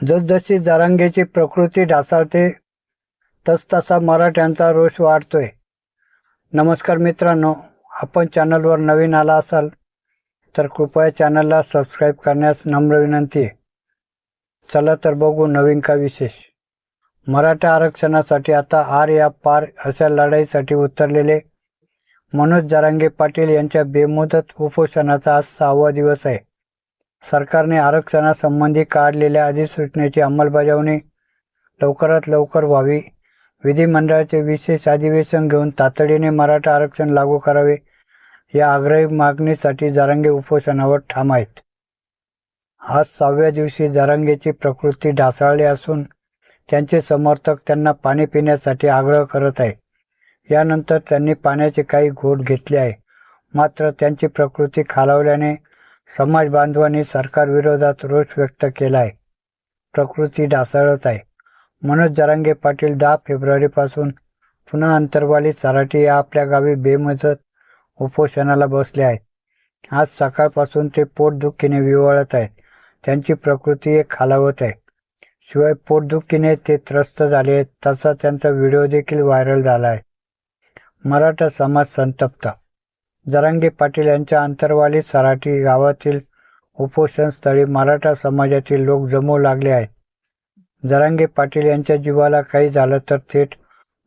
जसजशी जरांगेची प्रकृती ढासाळते तसतसा मराठ्यांचा रोष वाढतोय. नमस्कार मित्रांनो आपण चॅनलवर नवीन आला असाल तर कृपया चॅनलला सबस्क्राईब करण्यास नम्र विनंती आहे. चला तर बघू नवीन का विशेष. मराठा आरक्षणासाठी आता आर या पार अशा लढाईसाठी उतरलेले मनोज जरांगे पाटील यांच्या बेमुदत उपोषणाचा आज सहावा दिवस आहे. सरकारने आरक्षणासंबंधी काढलेल्या अधिसूचनेची अंमलबजावणी लवकरात लवकर व्हावी. विधिमंडळाचे विशेष अधिवेशन घेऊन तातडीने मराठा आरक्षण लागू करावे. या आग्रही मागणीसाठी जरांगे उपोषणावर ठाम आहेत. आज सहाव्या दिवशी जरांगेची प्रकृती ढासळली असून त्यांचे समर्थक त्यांना पाणी पिण्यासाठी आग्रह करत आहे. यानंतर त्यांनी पाण्याचे काही घोट घेतले आहे. मात्र त्यांची प्रकृती खालावल्याने समाज बांधवांनी सरकारविरोधात रोष व्यक्त केला आहे प्रकृती ढासळत आहे. मनोज जरांगे पाटील दहा फेब्रुवारीपासून पुन्हा अंतरवाली चराटी या आपल्या गावी बेमजत उपोषणाला बसले आहेत. आज सकाळपासून ते पोटदुखीने विवळत आहेत. त्यांची प्रकृती एक खालावत आहे. शिवाय पोटदुखीने ते त्रस्त झाले आहेत तसा त्यांचा व्हिडिओ देखील व्हायरल झाला आहे. मराठा समाज संतप्त जरांगे पाटील यांच्या अंतरवाली सराटी गावातील उपोषण स्थळी मराठा समाजातील लोक जमू लागले आहेत. जरांगे पाटील यांच्या जीवाला काही झालं तर थेट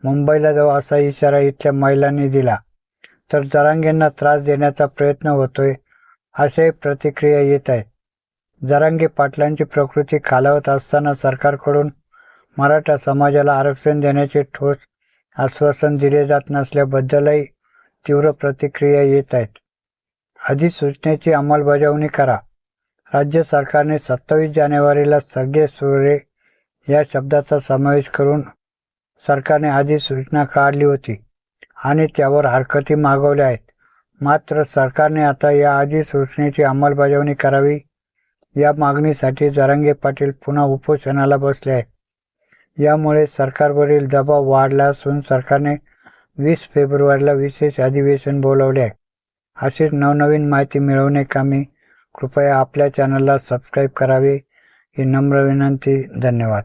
मुंबईला जाऊ असा इशारा इथल्या महिलांनी दिला. तर जरांगेंना त्रास देण्याचा प्रयत्न होतोय अशाही प्रतिक्रिया येत आहेत जरांगे पाटलांची प्रकृती खालावत असताना सरकारकडून मराठा समाजाला आरक्षण देण्याचे ठोस आश्वासन दिले जात नसल्याबद्दलही तीव्र प्रतिक्रिया येत आहेत. अधिसूचनेची अंमलबजावणी करा. राज्य सरकारने सत्तावीस जानेवारीला सगळे सुरे या शब्दाचा समावेश करून सरकारने अधिसूचना काढली होती आणि त्यावर हरकती मागवल्या आहेत. मात्र सरकारने आता या अधिसूचनेची अंमलबजावणी करावी या मागणीसाठी जरांगे पाटील पुन्हा उपोषणाला बसले आहेत. यामुळे सरकारवरील दबाव वाढला असून सरकारने वीस फेब्रुवारीला विशेष अधिवेशन बोलवले आहे. अशीच नवनवीन माहिती मिळवणे कामी कृपया आपल्या चॅनलला सबस्क्राईब करावे ही नम्र विनंती. धन्यवाद.